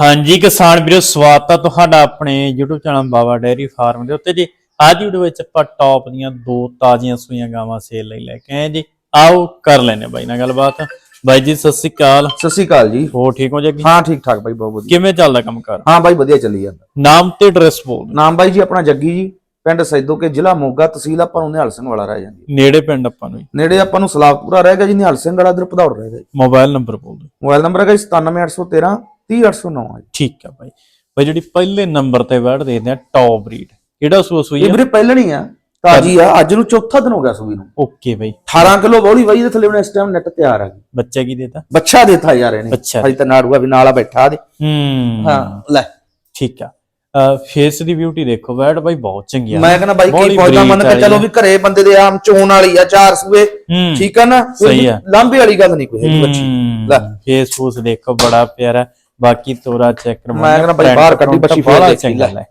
ਹਾਂਜੀ ਕਿਸਾਨ ਵੀਰੋ ਸਵਾਗਤ ਹੈ ਤੁਹਾਡਾ ਆਪਣੇ YouTube channel Baba dairy farm ਦੇ ਉੱਤੇ ਜੀ। ਅੱਜ ਵੀਡੀਓ ਵਿੱਚ ਆਪਾਂ ਟੌਪ ਦੀਆਂ ਦੋ ਤਾਜ਼ੀਆਂ ਸੂਈਆਂ ਗਾਵਾਂ ਸੇਲ ਲਈ ਲੈ ਕੇ ਆਏ ਜੀ। ਆਓ ਕਰ ਲੈਨੇ ਬਾਈ ਨਾਲ ਗੱਲਬਾਤ। ਬਾਈ ਜੀ ਸਤਿ ਸ੍ਰੀ ਅਕਾਲ। ਸਤਿ ਸ਼੍ਰੀ ਅਕਾਲ ਜੀ। ਹੋ ਠੀਕ ਹੋ ਜੱਗੀ ਹਾਂ ਠੀਕ ਠਾਕ ਬਾਈ ਬਹੁਤ ਵਧੀਆ। ਕਿਵੇਂ ਚੱਲਦਾ ਕੰਮ ਕਰ ਹਾਂ ਬਾਈ ਵਧੀਆ ਚੱਲੀ ਜਾਂਦਾ। ਨਾਮ ਤੇ ਐਡਰੈਸ ਬੋਲ। ਨਾਮ ਬਾਈ ਜੀ ਆਪਣਾ ਜੱਗੀ ਜੀ ਪਿੰਡ ਸੈਦੋਕੇ ਜ਼ਿਲ੍ਹਾ ਮੋਗਾ ਤਹਿਸੀਲ ਆਪਾਂ ਨੂੰ ਨਿਹਾਲ ਸਿੰਘ ਵਾਲਾ ਰਹਿ ਜਾਂਦੀ। ਨੇੜੇ ਪਿੰਡ ਆਪਾਂ ਨੂੰ ਨੇੜੇ ਆਪਾਂ ਨੂੰ ਸਲਾਪਪੁਰਾ ਰਹਿ ਗਿਆ ਜੀ ਨਿਹਾਲ ਸਿੰਘ ਵਾਲਾ ਇਧਰ ਭਦੌੜ ਰਹਿ ਗਿਆ ਜੀ। ਮੋਬਾਈਲ ਨੰਬਰ ਬੋਲ ਦਿਓ। ਮੋਬਾਈਲ ਨੰਬਰ ਹੈਗਾ ਜੀ 97813 30809 ਹੈ ਜੀ। ਠੀਕ ਹੈ ਬਾਈ। ਬਾਈ ਜਿਹੜੀ ਪਹਿਲੇ ਨੰਬਰ ਤੇ ਬੈਠ ਦੇਖਦੇ ਆ ਟੌਪ ਬਰੀਡ ਕਿਹੜਾ ਸੂਆ ਸੂਈ ਇਹ ਵੀਰੇ ਪਹਿਲਣੀ ਆ ਤਾਜੀ ਆ। ਅੱਜ ਨੂੰ ਚੌਥਾ ਦਿਨ ਹੋ ਗਿਆ ਸੂਈ ਨੂੰ। ਓਕੇ ਬਾਈ। 18 ਕਿਲੋ ਬੌਲੀ ਬਾਈ ਦੇ ਥੱਲੇ ਹੁਣ ਇਸ ਟਾਈਮ ਨੈਟ ਤਿਆਰ ਆ ਗਈ ਬੱਚਾ ਕੀ ਦੇਤਾ? ਬੱਚਾ ਦੇਤਾ ਯਾਰ ਇਹਨੇ। ਹਜੇ ਤਾਂ ਨਾੜੂਆ ਵੀ ਨਾਲ ਆ ਬੈਠਾ ਦੇ ਹੂੰ। ਹਾਂ ਲੈ। ਠੀਕ ਆ। ਫੇਸ ਦੀ ਬਿਊਟੀ ਦੇਖੋ ਵੈਟ ਬਾਈ ਬਹੁਤ ਚੰਗੀ ਆ। ਮੈਂ ਕਹਿੰਦਾ ਬਾਈ ਕੀ ਪੌਦਾ ਮੰਨ ਕੇ ਚਲੋ ਵੀ ਘਰੇ ਬੰਦੇ ਦੇ ਆਮ ਚੋਣ ਵਾਲੀ ਆ ਚਾਰ ਸੂਏ। ਠੀਕ ਆ ਨਾ? ਸਹੀ ਆ। ਲਾਂਬੇ ਵਾਲੀ ਗੱਲ ਨਹੀਂ ਕੋਈ ਹੈਗੀ ਬੱਚੀ। ਲੈ। ਫੇਸ ਫੂਸ ਦੇਖੋ ਬੜਾ ਪਿਆਰਾ। ਬਾਕੀ ਤੋਰਾ ਚੈੱਕ ਕਰਵਾ ਮੈਂ ਕਹਿੰਦਾ ਬਾਈ ਬਾਹਰ ਕੱਢੀ ਬੱਚੀ ਦੇਖੀ ਚੰਗਾ ਲੈ।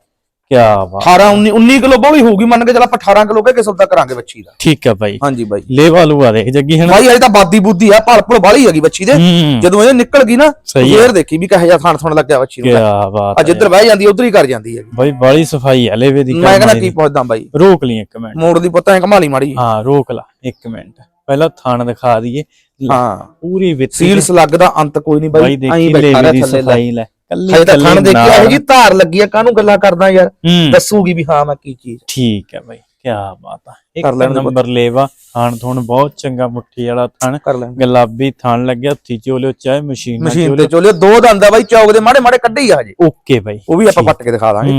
ਕੀ ਬਾਤ। 18 19 19 ਕਿਲੋ ਬੋਲੀ ਹੋਊਗੀ ਮੰਨ ਕੇ ਚੱਲ ਆਪਾਂ 18 ਕਿਲੋ ਕਹਿ ਕੇ ਸੌਦਾ ਕਰਾਂਗੇ ਬੱਚੀ ਦਾ। ਠੀਕ ਆ ਬਾਈ। ਹਾਂਜੀ ਬਾਈ। ਲੇਵਾ ਲੂਆ ਦੇਖ ਜੱਗੀ ਹਨਾ ਭਾਈ ਅਜੇ ਤਾਂ ਬਾਦੀ ਬੁੱਧੀ ਆ ਭਲ ਭੁਲ ਬਾਲੀ ਹੈਗੀ ਬੱਚੀ ਦੇ। ਹੂੰ। ਜਦੋਂ ਇਹ ਨਿਕਲ ਗਈ ਨਾ ਆ। ਫੇਰ ਦੇਖੀ ਵੀ ਕਹੇ ਜਾ ਥਾਣ ਥਣ ਲੱਗਿਆ ਬੱਚੀ ਕੀ ਨੂੰ ਬਾਤ ਅੱਜ ਇੱਧਰ ਬਹਿ ਜਾਂਦੀ ਉਧਰ ਹੀ ਕਰ ਜਾਂਦੀ ਹੈਗੀ। ਬਾਈ ਬਾਲੀ ਸਫ਼ਾਈ ਹੈ ਲੇਵੇ ਦੀ ਮੈਂ ਕਹਿੰਦਾ ਕੀ। ਪੁੱਛਦਾ ਬਾਈ। ਰੋਕ ਲਈ ਇੱਕ ਮਿੰਟ। ਮੋੜ ਦੀ ਪੁੱਤਾਂ ਕਮਾਲੀ ਮਾੜੀ। ਹਾਂ ਰੋਕ ਲਾ ਇੱਕ ਮਿੰਟ। ਪਹਿਲਾਂ ਥਾਣ ਦਿਖਾ ਦਈਏ। ਹਾਂ। ਪੂਰੀ ਵਿੱਤੀ ਸੀਲ ਸਲੱਗ ਦਾ ਅੰਤ ਕੋਈ ਨਹੀਂ ਬਾਈ ਐਂ ਬੈਠਾ ਰਿਹਾ ਥੱਲੇ ਸਫ਼ਾਈ ਲੈ। ਕੱਲੀ ਹਜੇ ਤਾਂ ਥਣ ਦੇਖਿਆ। ਇਹ ਜੀ ਧਾਰ ਲੱਗੀ ਆ ਕਾਹਨੂੰ ਗੱਲਾਂ ਕਰਦਾ ਯਾਰ? ਦੱਸੂਗੀ ਵੀ ਹਾਂ ਮੈਂ ਕੀ ਚੀਜ਼। ਠੀਕ ਹੈ ਬਾਈ ਕੀ ਬਾਤ ਆ। ਇੱਕ ਨੰਬਰ ਲੇਵਾ ਥਾਣ ਥੋਣ ਬਹੁਤ ਚੰਗਾ ਮੁੱਠੀ ਵਾਲਾ ਥਣ। ਗੁਲਾਬੀ ਥਣ ਲੱਗਿਆ ਹੱਥੀ ਚੋਲਿਓ ਚਾਹੇ ਮਸ਼ੀਨ ਨਾਲ ਮਸ਼ੀਨ ਤੇ ਚੋਲੇ ਦੋ ਦੰਦ ਆ ਬਾਈ ਚੌਕ ਦੇ ਮਾੜੇ ਮਾੜੇ ਕੱਢੀ ਆ ਹਜੇ। ਓਕੇ ਬਾਈ ਉਹ ਵੀ ਆਪਾਂ ਪੱਟ ਕੇ ਦਿਖਾ ਦਾਂਗੇ।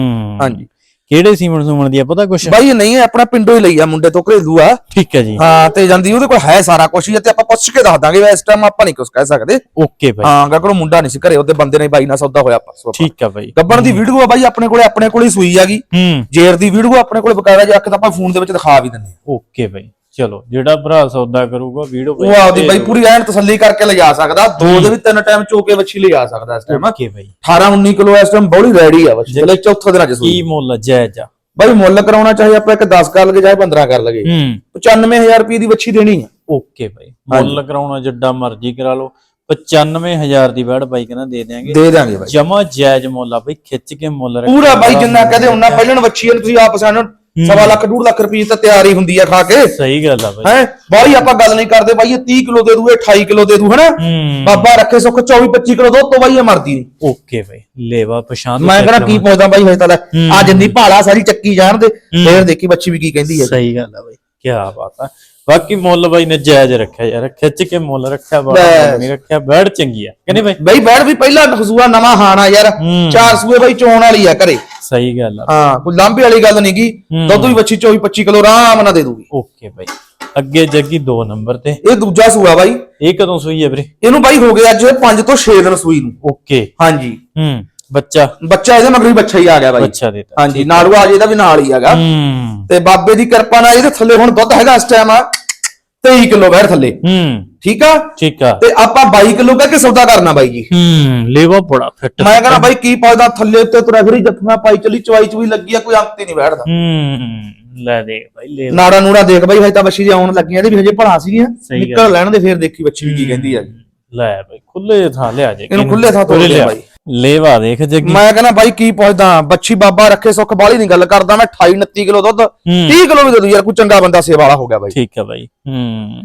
ਹਾਂਜੀ। ਕਿਹੜੇ ਸੀਮਣ ਸੂਮਣ ਦੀ ਆ ਪਤਾ ਕੁਛ? ਬਾਈ ਇਹ ਨਹੀਂ ਹੈ ਆਪਣਾ ਪਿੰਡੋਂ ਹੀ ਲਈ ਆ ਮੁੰਡੇ ਤੋਂ ਘਰੇਲੂ ਆ। ਠੀਕ ਹੈ ਜੀ। ਹਾਂ ਤੇ ਜਾਂਦੀ ਉਹਦੇ ਕੋਲ ਹੈ ਸਾਰਾ ਕੁਝ ਹੀ ਆ ਤੇ ਆਪਾਂ ਪੁੱਛ ਕੇ ਦੱਸ ਦਾਂਗੇ ਇਸ ਟਾਈਮ ਆਪਾਂ ਨਹੀਂ ਕੁਝ ਕਹਿ ਸਕਦੇ। ਓਕੇ ਬਾਈ। ਹਾਂ ਗਾ ਕੋਲ ਮੁੰਡਾ ਨਹੀਂ ਸੀ ਘਰੇ ਉਹਦੇ ਬੰਦੇ ਨੇ ਬਾਈ ਨਾਲ ਸੌਦਾ ਹੋਇਆ ਆਪਾਂ। ਠੀਕ ਹੈ ਬਾਈ। ਗੱਬਣ ਦੀ ਵੀਡੀਓ ਆ ਬਾਈ ਆਪਣੇ ਕੋਲੇ ਆਪਣੇ ਕੋਲੇ ਸੂਈ ਆਗੀ ਹੂੰ। ਜੇਰ ਦੀ ਵੀਡੀਓ ਆਪਣੇ ਕੋਲੇ ਬਕਾਇਦਾ ਜੇ ਅੱਖ ਤਾਂ ਆਪਾਂ ਫੋਨ ਦੇ ਵਿੱਚ ਦਿਖਾ ਵੀ ਦਿੰਦੇ। ਓਕੇ ਬਾਈ। ਚਲੋ ਜਿਹੜਾ ਭਰਾ ਸੌਦਾ ਕਰੂਗਾ ਵੀਡੀਓ ਉਹ ਆਪਦੀ ਬਾਈ ਪੂਰੀ ਐਨ ਤਸੱਲੀ ਕਰਕੇ ਲਿਜਾ ਸਕਦਾ। ਦੋ ਦੇ ਵੀ ਤਿੰਨ ਟਾਈਮ ਚੋਕੇ ਵੱਛੀ ਲਿਜਾ ਸਕਦਾ ਇਸ ਟਾਈਮ ਓਕੇ ਬਾਈ। 18 19 ਕਿਲੋ ਇਸ ਟਾਈਮ ਬੌਲੀ ਰੈਡੀ ਆ ਵੱਛੀ। ਚਲੇ ਚੌਥਾ ਦਿਨ ਅੱਜ ਕੀ ਮੁੱਲ ਜਾਇਜ਼ ਆ। ਬਾਈ ਮੁੱਲ ਕਰਾਉਣਾ ਚਾਹੇ ਆਪਾਂ ਇੱਕ 10 ਕਰ ਲਗੇ ਚਾਹੇ 15 ਕਰ ਲਗੇ ਹੂੰ। 95000 ਰੁਪਏ ਦੀ ਵੱਛੀ ਦੇਣੀ ਆ। ਓਕੇ ਬਾਈ। ਮੁੱਲ ਕਰਾਉਣਾ ਜਿੱਡਾ ਮਰਜ਼ੀ ਕਰਾ ਲਓ। 95000 ਦੀ ਵੜ ਬਾਈ ਕਹਿੰਦਾ ਦੇ ਦਿਆਂਗੇ। ਦੇ ਦਾਂਗੇ ਬਾਈ। ਜਮਾ ਜਾਇਜ਼ ਮੁੱਲ ਆ ਬਾਈ। ਖਿੱਚ ਕੇ ਮੁੱਲ ਰੱਖਿਆ ਪੂਰਾ ਬਾਈ ਜਿੰਨਾ ਕਹਦੇ ਉਹਨਾਂ ਪਹਿਲਣ ਵੱਛੀ ਨੂੰ ਤੁਸੀਂ ਆਪ ਸਾਨੂੰ ਸਵਾ ਲੱਖ ਡੂਢ ਲੱਖ ਰੁਪਏ ਤਾਂ ਤਿਆਰੀ ਹੁੰਦੀ ਆ ਖਾ ਕੇ। ਸਹੀ ਗੱਲ ਆ ਬਾਈ। ਹੈ? ਬਾਈ ਆਪਾਂ ਗੱਲ ਨਹੀਂ ਕਰਦੇ ਬਾਈ ਇਹ 30 ਕਿਲੋ ਦੇ ਦੂ ਇਹ 28 ਕਿਲੋ ਦੇ ਦੂ ਹਨਾ? ਬਾਬਾ ਰੱਖੇ ਸੁੱਖ 24 25 ਕਿਲੋ ਦੁੱਧ ਤੋਂ ਬਾਈ ਇਹ ਮਰਦੀ ਨਹੀਂ। ਓਕੇ ਬਾਈ ਲੇਵਾ ਪਛਾਣ ਮੈਂ ਕਹਿੰਦਾ ਕੀ ਪੁੱਛਦਾ ਬਾਈ ਹੋਏ ਤਾਂ ਲੈ। ਹੂੰ। ਆ ਜਿੰਨੀ ਭਾਲਾ ਸਾਰੀ ਚੱਕੀ ਜਾਣ ਦੇ ਫੇਰ ਦੇਖੀ ਬੱਚੀ ਵੀ ਕੀ ਕਹਿੰਦੀ ਹੈ। ਸਹੀ ਗੱਲ ਆ ਬਾਈ ਕੀ ਬਾਤ ਆ। ਬਾਕੀ ਮੁੱਲ ਬਾਈ ਨੇ ਜਾਇਜ਼ ਰੱਖਿਆ ਯਾਰ ਖਿੱਚ ਕੇ ਮੁੱਲ ਰੱਖਿਆ ਲੈ। ਨਹੀਂ ਰੱਖਿਆ ਬੈੜ ਚੰਗੀ ਆ ਕਹਿੰਦੇ ਬਾਈ? ਬਾਈ ਬੈੜ ਵੀ ਪਹਿਲਾ ਖਸੂਆ ਨਵਾਂ ਹਾਣਾ ਯਾਰ। ਚਾਰ ਸੂਏ ਬਾਈ ਚੋਣ ਵਾਲੀ ਆ ਘਰੇ। ਸਹੀ ਗੱਲ ਆ। ਹਾਂ ਕੋਈ ਲਾਂਬੇ ਵਾਲੀ ਗੱਲ ਨਹੀਂਗੀ ਹੂੰ। ਦੁੱਧ ਵੀ ਬੱਚੀ 24 25 ਕਿਲੋ ਆਰਾਮ ਨਾਲ ਦੇ ਦੂਗੀ। ਓਕੇ ਬਾਈ। ਅੱਗੇ ਜੱਗੀ 2 ਨੰਬਰ ਤੇ। ਇਹ ਦੂਜਾ ਸੂਆ ਬਾਈ। ਇਹ ਕਦੋਂ ਸੂਈ ਹੈ ਵੀਰੇ? ਇਹਨੂੰ ਬਾਈ ਹੋ ਗਿਆ ਅੱਜ 5 ਤੋਂ 6 ਦਿਨ ਸੂਈ ਨੂੰ। ਓਕੇ। ਹਾਂਜੀ। ਹੂੰ ਬੱਚਾ? ਬੱਚਾ ਇਹਦੇ ਮਗਰ ਹੀ ਬੱਚਾ ਹੀ ਆ ਗਿਆ ਬਾਈ। ਬੱਚਾ ਦੇਤਾ। ਹਾਂਜੀ ਨਾੜੂਆ ਅਜੇ ਦਾ ਵੀ ਨਾਲ ਹੀ ਹੈਗਾ। ਤੇ ਬਾਬੇ ਦੀ ਕਿਰਪਾ ਨਾਲ ਇਹਦੇ ਥੱਲੇ ਹੁਣ ਦੁੱਧ ਹੈਗਾ ਇਸ ਟਾਈਮ 23 ਕਿਲੋ ਵੈਰ ਥੱਲੇ। ਹੂੰ। ਠੀਕ ਆ? ਠੀਕ ਆ। ਤੇ ਆਪਾਂ 22 ਕਿਲੋ ਕਹਿ ਕੇ ਸੌਦਾ ਕਰਨਾ ਬਾਈ ਜੀ। ਹੂੰ ਲੇਵਾ ਬੜਾ ਫਿੱਟ ਮੈਂ ਕਹਿੰਦਾ ਬਾਈ ਕੀ ਪਾਉਦਾ? ਥੱਲੇ ਉੱਤੇ ਤੁਰਿਆ ਫਿਰੀ ਜੱਫੀਆਂ ਪਾਈ ਚਲੀ ਚਵਾਈ ਚ ਵੀ ਲੱਗੀ ਆ ਕੋਈ ਅੰਤ ਹੀ ਨਹੀਂ ਬੈਠਦਾ। ਹੂੰ ਲੈ ਦੇਖ ਬਾਈ ਲੈ ਨਾੜਾ ਨੂੜਾ ਦੇਖ ਬਾਈ ਹਜੇ ਤਾਂ ਬੱਚੀ ਦੇ ਆਉਣ ਲੱਗੀਆਂ ਇਹਦੇ ਵੀ ਹਜੇ ਭਲਾ ਸੀਗੀਆਂ। ਨਿਕਲ ਲੈਣ ਦੇ ਫੇਰ ਦੇਖੀ ਬੱਚੀ ਵੀ ਕੀ ਕਹਿੰਦੀ ਆ। ਲੈ ਬਾਈ ਖੁੱਲੇ ਥਾਂ ਲਿਆ ਜੇ ਇਹਨੂੰ ਖੁੱਲੇ ਥਾਂ ਤੋਂ ਲਿਆ। ਬਾਈ। ਲੇਵਾ ਦੇਖ ਜੱਗੀ ਮੈਂ ਕਹਿੰਦਾ ਬਾਈ ਕੀ ਪੁੱਛਦਾ? ਬੱਚੀ ਬਾਬਾ ਰੱਖੇ ਸੁੱਖ ਬਾਲੀ ਨਹੀਂ ਗੱਲ ਕਰਦਾ ਮੈਂ 28 29 ਕਿਲੋ ਦੁੱਧ 30 ਕਿਲੋ ਵੀ ਦੇ ਦੂ ਯਾਰ ਕੋਈ ਚੰਗਾ ਬੰਦਾ ਸੇਵਾ ਵਾਲਾ ਹੋ ਗਿਆ ਬਾਈ। ਠੀਕ ਆ ਬਾਈ ਹੂੰ।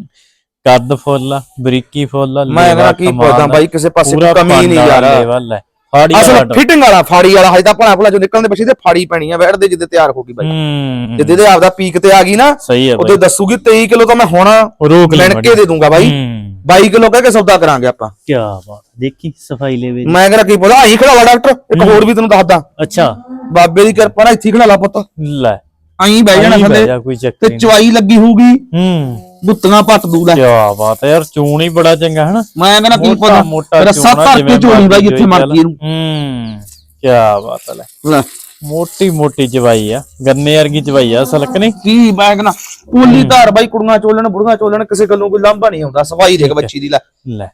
ਕੱਦ ਫੁੱਲ ਬਰੀਕੀ ਫੁੱਲ ਮੈਂ ਕਹਿੰਦਾ ਕੀ ਪੁੱਛਦਾ ਬਾਈ ਕਿਸੇ ਪਾਸੇ ਕਮੀ ਨਹੀਂ ਯਾਰ। ਫਾੜੀ ਅਸਲ ਵਾਲਾ ਫਿਟਿੰਗ ਵਾਲਾ ਫਾੜੀ ਵਾਲਾ ਹਜੇ ਤਾਂ ਭਲਾ ਭਲਾ ਜੋ ਨਿਕਲਣ ਦੇ ਬੱਚੀ ਤੇ ਫਾੜੀ ਪੈਣੀ ਆ ਬੈਠਦੇ ਜਿੱਦੇ ਤਿਆਰ ਹੋ ਗਈ ਬਾਈ। ਹੂੰ। ਜਿੱਦੇ ਦੇ ਆਪਦਾ ਪੀਕ ਤੇ ਆ ਗਈ ਨਾ ਸਹੀ ਬਾਈ। ਦੱਸੂਗੀ 23 ਕਿਲੋ ਤਾਂ ਮੈਂ ਹੁਣ ਰੋਕ ਲੈ ਮਿਣ ਕੇ ਦੇ ਦੂੰਗਾ ਬਾਈ। ਹੂੰ। 22 ਕਿਲੋ ਕਹਿ ਕੇ ਸੌਦਾ ਕਰਾਂਗੇ ਆਪਾਂ। ਕੀ ਬਾਤ ਦੇਖੀ ਸਫ਼ਾਈ ਲੇਵੇ ਮੈਂ ਕਹਿੰਦਾ ਕੀ ਪਤਾ ਆਹੀ ਖੜਾ ਵਾ ਡਾਕਟਰ ਇੱਕ ਹੋਰ ਵੀ ਤੈਨੂੰ ਦੱਸਦਾ। ਅੱਛਾ। ਬਾਬੇ ਦੀ ਕਿਰਪਾ ਨਾਲ ਇੱਥੇ ਖੜਾ ਲਾ ਪੁੱਤ। ਲੈ। ਆਈ ਬਹਿ ਜਾਣਾ ਥੱਲੇ ਤੇ ਚਵਾਈ ਲੱਗੀ ਹੋਊਗੀ। ਹੂੰ। ਗੁੱਤੀਆਂ ਪੱਟ ਦੂ ਲੈ। ਕੀ ਬਾਤ ਹੈ ਯਾਰ ਚੂਣ ਹੀ ਬੜਾ ਚੰਗਾ ਹਨਾ? ਮੈਂ ਕਹਿੰਦਾ ਕੀ ਪਤਾ ਮੋਟਾ ਰੱਸਾ ਧਰ ਕੇ ਚੋਣੀ ਬਾਈ ਜਿੱਥੇ ਮਰਜ਼ੀ ਇਹਨੂੰ। ਹੂੰ। ਕੀ ਬਾਤ ਹੈ ਲੈ। ਲੈ। ਮੋਟੀ ਮੋਟੀ ਚਵਾਈ ਆ ਗੰਨੇ ਵਰਗੀ ਚਵਾਈ ਆ ਅਸਲ ਕਿ ਨਹੀਂ? ਕੀ ਮੈਂ ਕਹਿੰਦਾ ਪੋਲੀ ਧਾਰ ਬਾਈ ਕੁੜੀਆਂ ਚੋਲਣ ਬੁੜੀਆਂ ਚੋਲਣ ਕਿਸੇ ਗੱਲੋਂ ਕੋਈ ਲਾਂਭਾ ਨਹੀਂ ਆਉਂਦਾ ਸਫ਼ਾਈ ਦੇਖ ਬੱਚੀ ਦੀ ਲੈ। ਲੈ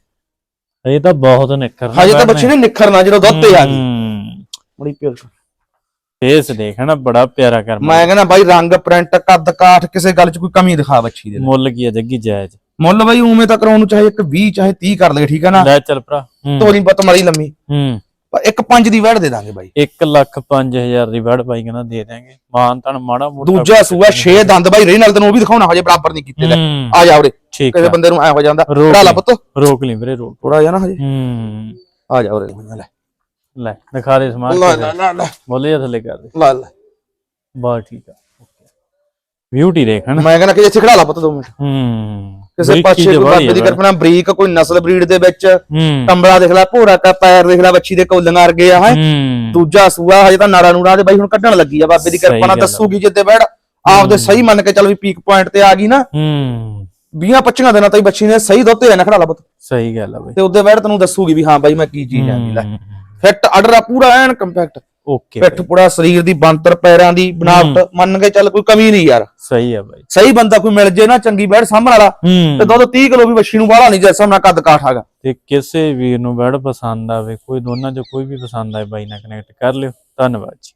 ਇਹ ਤਾਂ ਬਹੁਤ ਨਿਕਰ ਹਜੇ ਤਾਂ ਬੱਚੀ ਨੇ ਨਿਖਰਨਾ ਜਦੋਂ ਦੁੱਧ ਤੇ ਆ ਗਈ। ਬੜੀ ਪਿਆਰ ਫੇਸ ਦੇਖ ਹਨਾ ਬੜਾ ਪਿਆਰਾ ਕਰ ਮੈਂ ਕਹਿੰਦਾ ਬਾਈ ਰੰਗ ਪ੍ਰਿੰਟ ਕੱਦ ਕਾਠ ਕਿਸੇ ਗੱਲ 'ਚ ਕੋਈ ਕਮੀ ਦਿਖਾ ਬੱਚੀ ਦੇ। ਮੁੱਲ ਕੀ ਆ ਜੱਗੀ ਜਾਇਜ਼। ਮੁੱਲ ਬਾਈ ਉਵੇਂ ਤਾਂ ਕਰਾਉਣ ਨੂੰ ਚਾਹੇ ਇੱਕ 20 ਚਾਹੇ 30 ਕਰ ਲਏ ਠੀਕ ਹੈ ਨਾ? ਲੈ ਚੱਲ ਭਰਾ ਤੋਰੀ ਪਤ ਮਰੀ ਲੰਮੀ। ਹੂੰ। ਪਰ ਇੱਕ ਪੰਜ ਦੀ ਵੜ ਦੇ ਦਾਂਗੇ ਬਾਈ। 1 ਲੱਖ 5000 ਦੀ ਵੜ ਬਾਈ ਕਹਿੰਦਾ ਦੇ ਦਿਆਂਗੇ। ਮਾਨ ਤਾਂ ਮਾੜਾ ਮੋਟਾ ਦੂਜਾ ਸੂਆ 6 ਦੰਦ ਬਾਈ ਰਹੀ ਨਾਲ ਤੈਨੂੰ ਉਹ ਵੀ ਦਿਖਾਉਣਾ ਹਜੇ ਬਰਾਬਰ ਨਹੀਂ ਕੀਤੇ ਲੈ। ਆ ਜਾ ਉਰੇ। ਕਿਸੇ ਬੰਦੇ ਨੂੰ ਐ ਹੋ ਜਾਂਦਾ। ਢਾਲਾ ਲਈ। ਪੁੱਤ। ਰੋਕ ਲਈ ਵੀਰੇ ਰੋਕ। ਥੋੜਾ ਜਿਹਾ ਨਾ ਹਜੇ। ਹੂੰ। ਆ ਜਾ ਉਰੇ ਲੈ। ਲੈ ਦਿਖਾ ਦੇ ਸਮਾਨ। ਲੈ ਲੈ ਲੈ ਲੈ। ਬੋਲੇ ਜਾਂ ਥੱਲੇ ਕਰ ਦੇ। ਲੈ ਲੈ। ਬਾ ਠੀਕ ਆ ਬਿਊਟੀ ਦੇਖ ਹਨ ਮੈਂ ਕਹਿੰਦਾ ਕਿ ਇੱਥੇ ਖੜਾ ਲਾ ਪੁੱਤ 2 ਮਿੰਟ। ਹੂੰ। ਕਿਸੇ ਪਾਸੇ ਕੋਈ ਬਾਬੇ ਦੀ ਕਿਰਪਾ ਨਾਲ ਬਰੀਕ ਕੋਈ ਨਸਲ ਬਰੀਡ ਦੇ ਵਿੱਚ ਹੂੰ। ਕੰਬਲਾ ਦੇਖ ਲੈ ਭੋਰਾ ਕਾ ਪੈਰ ਦੇਖ ਲੈ ਬੱਚੀ ਦੇ ਕੋਲੀਆਂ ਵਰਗੇ ਆ ਹੈ। ਦੂਜਾ ਸੂਆ ਹਜੇ ਤਾਂ ਨਾੜਾ ਨੂੜਾ ਦੇ ਬਾਈ ਹੁਣ ਕੱਢਣ ਲੱਗੀ ਆ ਬਾਬੇ ਦੀ ਕਿਰਪਾ ਨਾਲ। ਦੱਸੂਗੀ ਜਿੱਦੇ ਬੈੜ ਆਪਦੇ ਸਹੀ ਮੰਨ ਕੇ ਚੱਲ ਵੀ ਪੀਕ ਪੁਆਇੰਟ ਤੇ ਆ ਗਈ ਨਾ। ਹੂੰ। 20 25 ਦਿਨਾਂ ਤਾਈ ਬੱਚੀ ਨੇ ਸਹੀ ਦੁੱਧ ਤੇ ਨਾ ਖੜਾ ਲਾ ਪੁੱਤ। ਸਹੀ ਗੱਲ ਆ ਬਈ। ਤੇ ਉਹਦੇ ਬੈੜ ਤੈਨੂੰ ਦੱਸੂਗੀ ਵੀ ਹਾਂ ਬਾਈ ਮੈਂ ਕੀ ਚੀਜ਼ ਆਂਦੀ ਲੈ। ਫਿੱਟ ਆਰਡਰ ਆ ਪੂਰਾ ਐਨ ਕੰਪੈਕਟ ਓਕੇ ਪਿੱਠ ਪੂਰਾ ਸਰੀਰ ਦੀ ਬੰਤਰ ਪੈਰਾਂ ਦੀ ਬਣਾਵਟ ਮੰਨ ਕੇ ਚੱਲ ਕੋਈ ਕਮੀ ਨਹੀਂ ਯਾਰ। ਸਹੀ ਆ ਬਾਈ ਸਹੀ ਬੰਦਾ ਕੋਈ ਮਿਲ ਜੇ ਨਾ ਚੰਗੀ ਬੈੜ ਸਾਹਮਣ ਵਾਲਾ ਤੇ ਹੂੰ ਦੁੱਧ 30 ਕਿਲੋ ਵੀ ਬੱਚੀ ਨੂੰ ਬਾਹਲਾ ਨਹੀਂ ਜੈਸਾ ਨਾ ਕੱਦ ਕਾਠ ਹੈਗਾ। ਤੇ ਕਿਸੇ ਵੀਰ ਨੂੰ ਬੈਡ ਪਸੰਦ ਆਵੇ ਕੋਈ ਦੋਨਾਂ ਚੋਂ ਕੋਈ ਵੀ ਪਸੰਦ ਆਏ ਬਾਈ ਨਾਲ ਕਨੈਕਟ ਕਰ ਲਿਓ। ਧੰਨਵਾਦ ਜੀ।